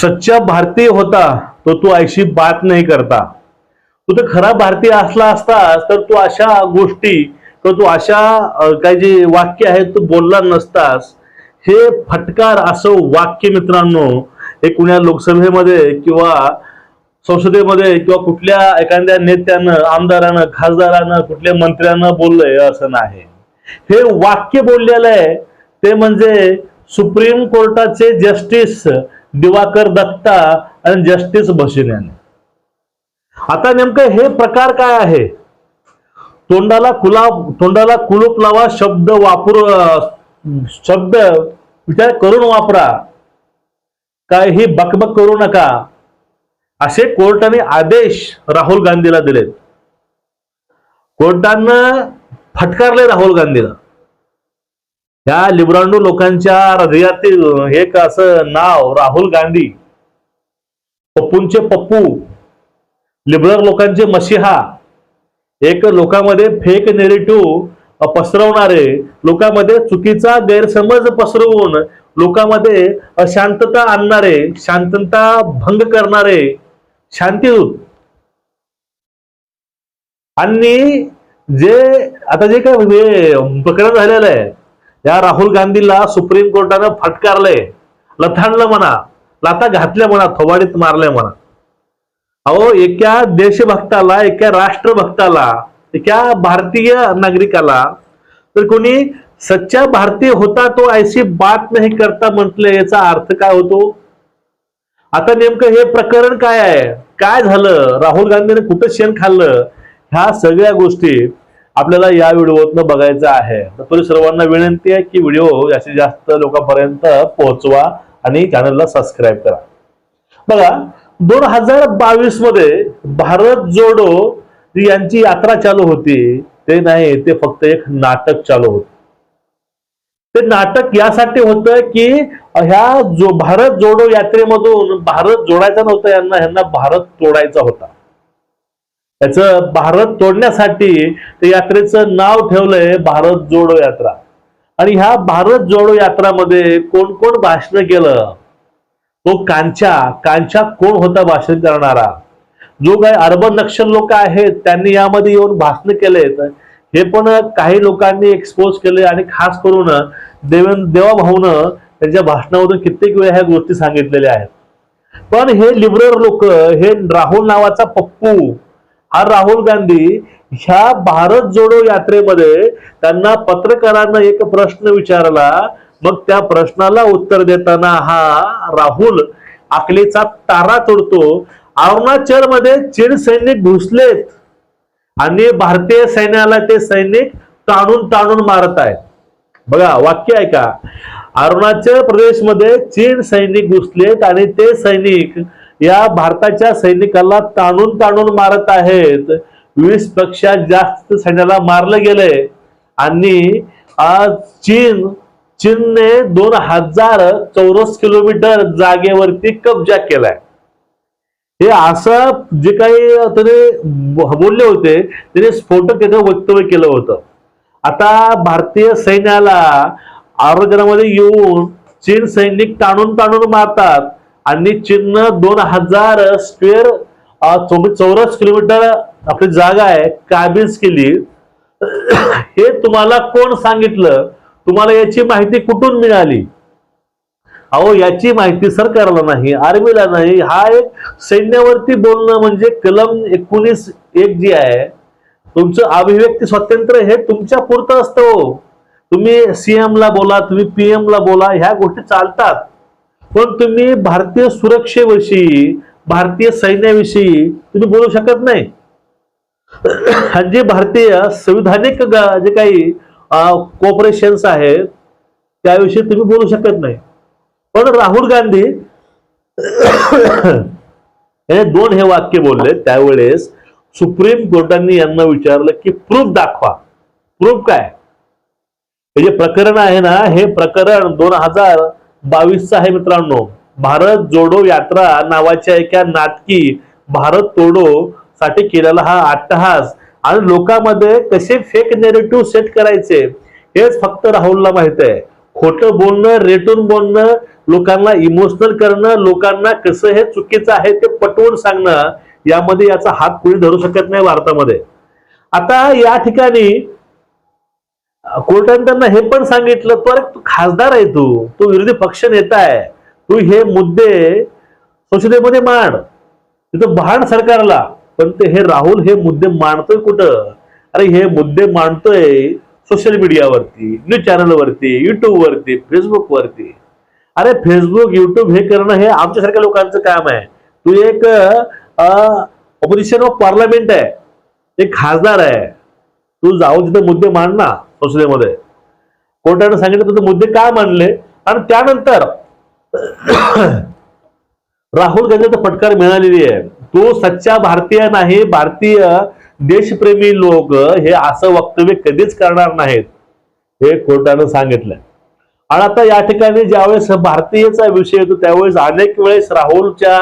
सच्चा भारतीय होता तो तू ऐशी बात नाही करता. तू तर खरा भारतीय असला असतास तर तू अशा गोष्टी किंवा तू अशा काही जे वाक्य आहेत तू बोलला नसतास. हे फटकार असं वाक्य मित्रांनो हे कुण्या लोकसभेमध्ये किंवा संसदेमध्ये किंवा कुठल्या एखाद्या नेत्यानं आमदारानं खासदारानं कुठल्या मंत्र्यानं बोललंय असं नाही. हे वाक्य बोललेलं आहे ते म्हणजे सुप्रीम कोर्टाचे जस्टिस दिवाकर दत्ता आणि जस्टिस बशीर यांनी आता नेमकं हे प्रकार काय आहे? तोंडाला कुला तोंडाला कुलूप लावा शब्द वापरू शब्द विचार करून वापरा. काय ही बकबक करू नका. असे कोर्टाने आदेश राहुल गांधीला दिलेत. कोर्टानं फटकारले राहुल गांधीला. ह्या लिब्रांडू लोकांच्या हृदयातील एक असं नाव राहुल गांधी पप्पूंचे पप्पू लिबरल लोकांचे मशिहा एक लोकांमध्ये फेक नेरेटिव्ह पसरवणारे लोकांमध्ये चुकीचा गैरसमज पसरवून लोकांमध्ये अशांतता आणणारे शांतता भंग करणारे शांतीदूत. आणि जे आता जे काय प्रकरण झालेलं आहे या राहुल गांधीला सुप्रीम कोर्टानं फटकारलंय. लथाणलं म्हणा लाता घातल्या म्हणा थोबाडीत मारल्या म्हणा. अहो एका देशभक्ताला एका राष्ट्रभक्ताला एका भारतीय नागरिकाला तर कोणी सच्चा भारतीय होता तो ऐशी बात नाही करता म्हटलं याचा अर्थ काय होतो? आता नेमकं हे प्रकरण काय आहे? काय झालं? राहुल गांधीने कुठं शेण खाल्लं? ह्या सगळ्या गोष्टी आपल्याला या व्हिडिओतनं बघायचं आहे. तर तरी सर्वांना विनंती आहे की व्हिडिओ जास्तीत जास्त लोकांपर्यंत पोहोचवा आणि चॅनलला सबस्क्राईब करा. बघा दोन हजार बावीसमध्ये भारत जोडो यांची यात्रा चालू होती. ते नाही ते फक्त एक नाटक चालू होत. ते नाटक यासाठी होतं की ह्या जो भारत जोडो यात्रेमधून भारत जोडायचा नव्हता यांना ह्यांना भारत तोडायचा होता. त्याचं भारत तोडण्यासाठी ते यात्रेचं नाव ठेवलंय भारत जोडो यात्रा. आणि ह्या भारत जोडो यात्रामध्ये कोण कोण भाषण केलं? तो कांचा कांचा कोण होता भाषण करणारा? जो काही अर्बन नक्षल लोक आहेत त्यांनी यामध्ये येऊन भाषण केलेत. हे पण काही लोकांनी एक्सपोज केले आणि खास करून देवेंद्र देवाभाऊनं त्यांच्या भाषणामधून कित्येक वेळा ह्या गोष्टी सांगितलेल्या आहेत. पण हे लिबरल लोक हे राहुल नावाचा पप्पू हा राहुल गांधी ह्या भारत जोडो यात्रेमध्ये त्यांना पत्रकारांना एक प्रश्न विचारला. मग त्या प्रश्नाला उत्तर देताना हा राहुल आकलेचा तारा तोडतो. अरुणाचलमध्ये चीन सैनिक घुसलेत आणि भारतीय सैन्याला ते सैनिक ताणून ताणून मारत आहेत. बघा वाक्य आहे का अरुणाचल प्रदेशमध्ये चीन सैनिक घुसलेत आणि ते सैनिक या भारताच्या सैनिकाला ताणून ताणून मारत आहेत. वीसपेक्षा जास्त सैन्याला मारलं गेलंय आणि आज चीन चीनने दोन हजार चौरस किलोमीटर जागेवरती कब्जा केलाय. हे असं जे काही त्याने बोलले होते त्याने स्फोटक त्याचं वक्तव्य केलं होतं. आता भारतीय सैन्याला आरोग्यामध्ये येऊन चीन सैनिक ताणून ताणून मारतात. आणि चीननं दोन हजार स्क्वेअर चौरस किलोमीटर आपली जागा आहे काबीज केली. हे तुम्हाला कोण सांगितलं? तुम्हाला याची माहिती कुठून मिळाली? अहो याची माहिती सरकारला नाही आर्मीला नाही. हा एक सैन्यावरती बोलणं म्हणजे कलम एकोणीस एक जी आहे तुमचं अभिव्यक्ती स्वातंत्र्य हे तुमच्या पुरतं असतं हो. तुम्ही सीएम ला बोला तुम्ही पीएम ला बोला ह्या गोष्टी चालतात. पण तुम्ही भारतीय सुरक्षेविषयी भारतीय सैन्याविषयी तुम्ही बोलू शकत नाही. आणि जे भारतीय संविधानिक जे काही कोऑपरेशन्स आहेत त्याविषयी तुम्ही बोलू शकत नाही. पण राहुल गांधी हे दोन हे वाक्य बोलले त्यावेळेस सुप्रीम कोर्टाने यांना विचारलं की प्रूफ दाखवा. प्रूफ काय? हे जे प्रकरण आहे ना हे प्रकरण दोन हजार बावीसचं आहे मित्रांनो. भारत जोडो यात्रा नावाच्या एका नाटकी भारत तोडो साठी केलेला हा अट्टहास आणि लोकांमध्ये कसे फेक नेरेटिव्ह सेट करायचे हेच फक्त राहुलला माहीत आहे. खोटं बोलणं रेटून बोलणं लोकांना इमोशनल करणं लोकांना कसं हे चुकीचं आहे ते पटवून सांगणं यामध्ये याचा हात कुणी धरू शकत नाही भारतामध्ये. आता या ठिकाणी कोर्टाने त्यांना हे पण सांगितलं तू अरे तू खासदार आहे तू तू विरोधी पक्ष नेता आहे तू हे मुद्दे संसदेमध्ये मांड. तिथं भांड सरकारला पण ते हे राहुल हे मुद्दे मांडतोय कुठं? अरे हे मुद्दे मांडतोय सोशल मीडियावरती न्यूज चॅनलवरती युट्यूबवरती वरती फेसबुक वरती अरे फेसबुक युट्यूब हे करणं हे आमच्यासारख्या लोकांचं काम आहे. तू एक ऑपोजिशन ऑफ पार्लमेंट आहे. एक खासदार आहे. तू जाऊन तिथे मुद्दे मांड ना संसदेमध्ये कोर्टानं सांगितलं तुझे मुद्दे का मांडले? आणि त्यानंतर राहुल गांधीला फटकार मिळालेली आहे. तो सच्चा भारतीय नाही भारतीय देशप्रेमी लोक हे असं वक्तव्य कधीच करणार नाहीत हे कोर्टानं सांगितलं आणि आता या ठिकाणी ज्यावेळेस भारतीयचा विषय येतो त्यावेळेस अनेक वेळेस राहुलच्या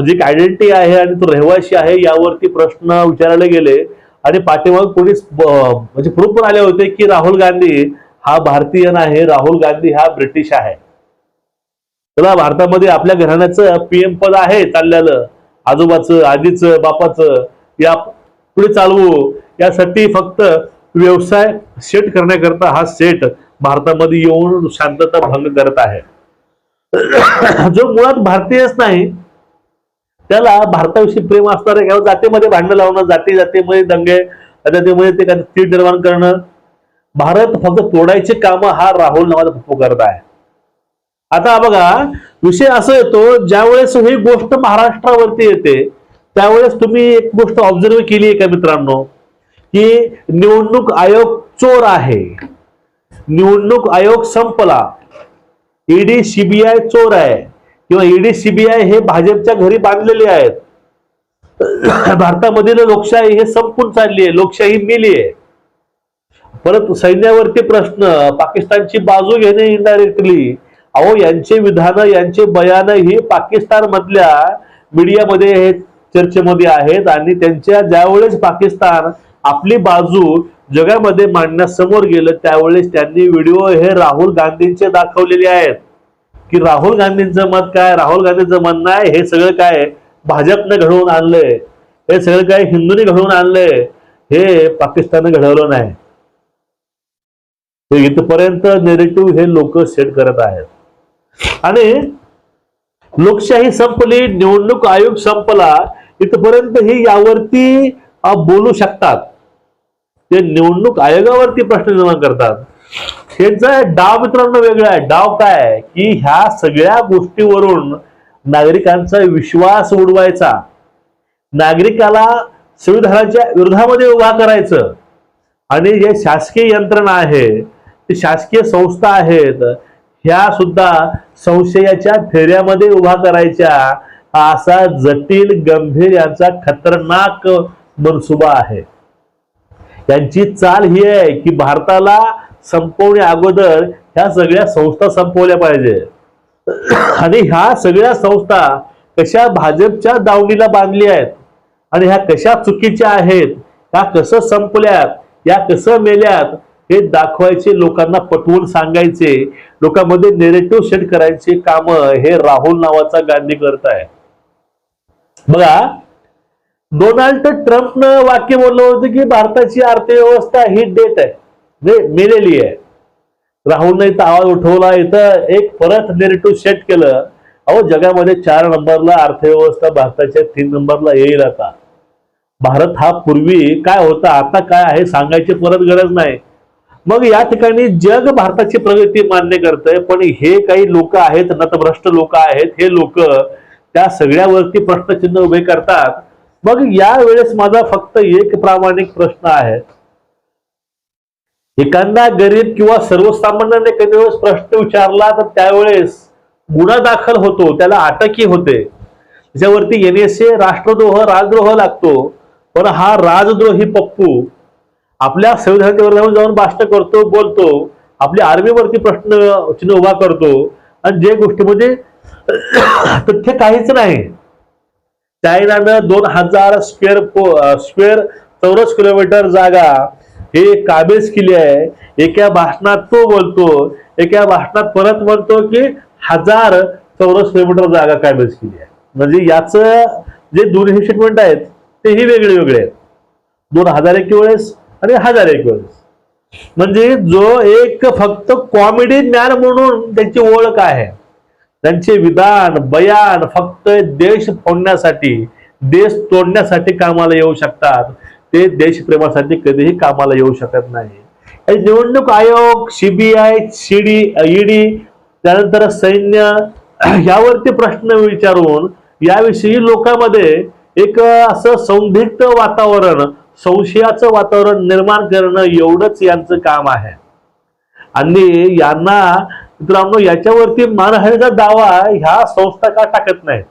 जी आयडेंटिटी आहे आणि तो रहिवासी आहे यावरती प्रश्न विचारले गेले. आणि पाठीमाग कोणी म्हणजे प्रूफ पण आले होते की राहुल गांधी हा भारतीय नाही राहुल गांधी हा ब्रिटिश आहे. चला भारतामध्ये आपल्या घराण्याचं पीएम पद आहे चाललेलं आजोबाचं आजीचं बापाचं या पुढे चालवू यासाठी फक्त व्यवसाय सेट करण्याकरता हा सेट भारतामध्ये येऊन शांतता भंग करत आहे. जो मुळात भारतीयच नाही त्याला भारताविषयी प्रेम असणार आहे किंवा जातीमध्ये भांडणं लावणं जाती जातीमध्ये दंगे जातीमध्ये ते काही स्थिर निर्माण करणं. भारत फक्त तोडायचे काम हा राहुल नावाचा पप्पू करत आहे. आता बघा विषय असा येतो ज्यावेळेस ही गोष्ट महाराष्ट्रावरती येते त्यावेळेस तुम्ही एक गोष्ट ऑब्झर्व केली आहे का मित्रांनो? की निवडणूक आयोग चोर आहे. निवडणूक आयोग संपला. ईडी सीबीआय चोर आहे. किंवा ईडी सीबीआय हे भाजपच्या घरी बांधलेले आहेत. भारतामधील लोकशाही हे संपून चालली आहे लोकशाही मेली आहे. परत सैन्यावरती प्रश्न पाकिस्तानची बाजू घेणे इनडायरेक्टली अहो यांचे विधान यांचे बयान ही पाकिस्तान मधल्या मीडियामध्ये हे चर्चेमध्ये आहेत आणि त्यांच्या ज्यावेळेस पाकिस्तान आपली बाजू जगामध्ये मांडण्यास समोर गेलं त्यावेळेस त्यांनी व्हिडिओ हे राहुल गांधींचे दाखवलेले आहेत. की राहुल गांधींचं मत काय राहुल गांधींचं मत नाही हे सगळं काय भाजपने घडवून आणलंय. हे सगळं काय हिंदूंनी घडवून आणलंय? हे पाकिस्तानने घडवलं नाही. ते इथपर्यंत नेरेटिव्ह हे लोक सेट करत आहेत. आणि लोकशाही संपली निवडणूक आयोग संपला इथपर्यंत हे यावरती बोलू शकतात. ते निवडणूक आयोगावरती प्रश्न निर्माण करतात. त्यांचा डाव मित्रांनो वेगळा आहे. डाव काय आहे? की ह्या सगळ्या गोष्टीवरून नागरिकांचा विश्वास उडवायचा. नागरिकाला संविधानाच्या विरोधामध्ये उभा करायचं. आणि जे शासकीय यंत्रणा आहे ते शासकीय संस्था आहेत ह्या सुद्धा संशयाच्या फेऱ्यामध्ये उभा करायच्या. हा असा जटिल गंभीर यांचा खतरनाक मनसुबा आहे. त्यांची चाल ही आहे की भारताला संपवण्या अगोदर ह्या सगळ्या संस्था संपवल्या पाहिजे. आणि ह्या सगळ्या संस्था कशा भाजपच्या दावणीला बांधल्या आहेत? आणि ह्या कशा चुकीच्या आहेत? ह्या कसं संपल्यात? या कसं मेल्यात? हे दाखवायचे लोकांना पटवून सांगायचे. लोकांमध्ये नेरेटिव्ह सेट करायचे काम हे राहुल नावाचा गांधी करत आहे. बघा डोनाल्ड ट्रम्पनं वाक्य बोललं होतं की भारताची अर्थव्यवस्था ही डेट आहे. म्हणजे मेलेली आहे राहुलने इथं आवाज उठवला इथं एक परत नेरेटिव्ह सेट केलं. अहो जगामध्ये चार नंबरला अर्थव्यवस्था भारताच्या तीन नंबरला येईल आता. भारत हा पूर्वी काय होता आता काय आहे सांगायची परत गरज नाही. मग या ठिकाणी जग भारताची प्रगती मान्य करतंय पण हे काही लोक आहेत नतभ्रष्ट लोक आहेत हे लोक त्या सगळ्यावरती प्रश्नचिन्ह उभे करतात. मग या वेळेस माझा फक्त एक प्रामाणिक प्रश्न आहे. एखादा गरीब किंवा सर्वसामान्याने एखाद्या वेळेस प्रश्न विचारला तर त्यावेळेस गुन्हा दाखल होतो त्याला अटकही होते. त्याच्यावरती एनएसए राष्ट्रद्रोह राजद्रोह लागतो पण हा राजद्रोही पप्पू आपल्या संविधानाच्या विरोधात जाऊन भाषण करतो बोलतो आपल्या आर्मीवरती प्रश्न चिन्ह उभा करतो आणि जे गोष्टीमध्ये तथ्य काहीच नाही. चायनानं दोन हजार स्क्वेअर स्क्वेअर चौरस किलोमीटर जागा हे काबेज किल्ले आहे. एका भाषणात तो बोलतो एका भाषणात परत म्हणतो की हजार चौरस किलोमीटर जागा काबेज केली आहे. म्हणजे याचं जे दोन्ही स्टेटमेंट आहेत तेही वेगळे वेगळे आहेत. दोन हजार एक वेळेस आणि हजार एक वेळेस. म्हणजे जो एक फक्त कॉमेडी ज्ञान म्हणून त्यांची ओळख आहे. त्यांचे विधान बयान फक्त देश फोडण्यासाठी देश तोडण्यासाठी कामाला येऊ शकतात. ते देशप्रेमासाठी कधीही कामाला येऊ शकत नाही. निवडणूक आयोग सीबीआय सीडी ईडी त्यानंतर सैन्य यावरती प्रश्न विचारून याविषयी लोकांमध्ये एक असं संदिग्ध वातावरण संशयाचं वातावरण निर्माण करणं एवढंच यांचं काम आहे. आणि यांना मित्रांनो याच्यावरती मानहानीचा दावा ह्या संस्था का टाकत नाहीत?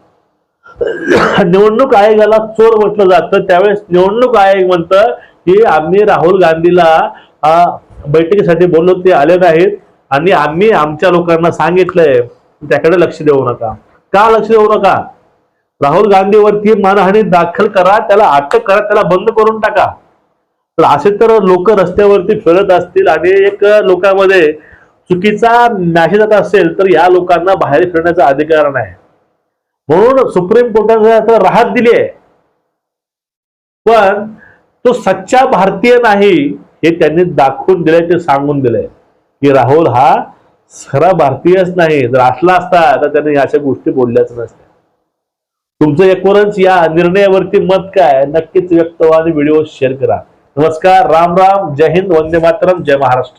निवडणूक आयोगाला चोर म्हटलं जातं. त्यावेळेस निवडणूक आयोग म्हणतं की आम्ही राहुल गांधीला बैठकीसाठी बोललो ते आले नाहीत आणि आम्ही आमच्या लोकांना सांगितलंय. त्याकडे लक्ष देऊ नका. का लक्ष देऊ नका? राहुल गांधीवरती मानहानी दाखल करा त्याला अटक करा त्याला बंद करून टाका. तर असे तर लोक रस्त्यावरती फिरत असतील आणि एक लोकांमध्ये चुकीचा मॅसेज जात असेल तर या लोकांना बाहेर फिरण्याचा अधिकार नाही. म्हणून सुप्रीम कोर्टाने आता राहत दिली आहे. पण तो सच्चा भारतीय नाही हे त्यांनी दाखवून दिलंय ते सांगून दिलंय की राहुल हा खरा भारतीयच नाही जर असला असता तर त्याने अशा गोष्टी बोलल्याच नसत्या. तुमचं एकवरच या निर्णयावरती मत काय नक्कीच व्यक्त व्हा आणि व्हिडिओ शेअर करा. नमस्कार राम राम जय हिंद वंदे मातरम जय महाराष्ट्र.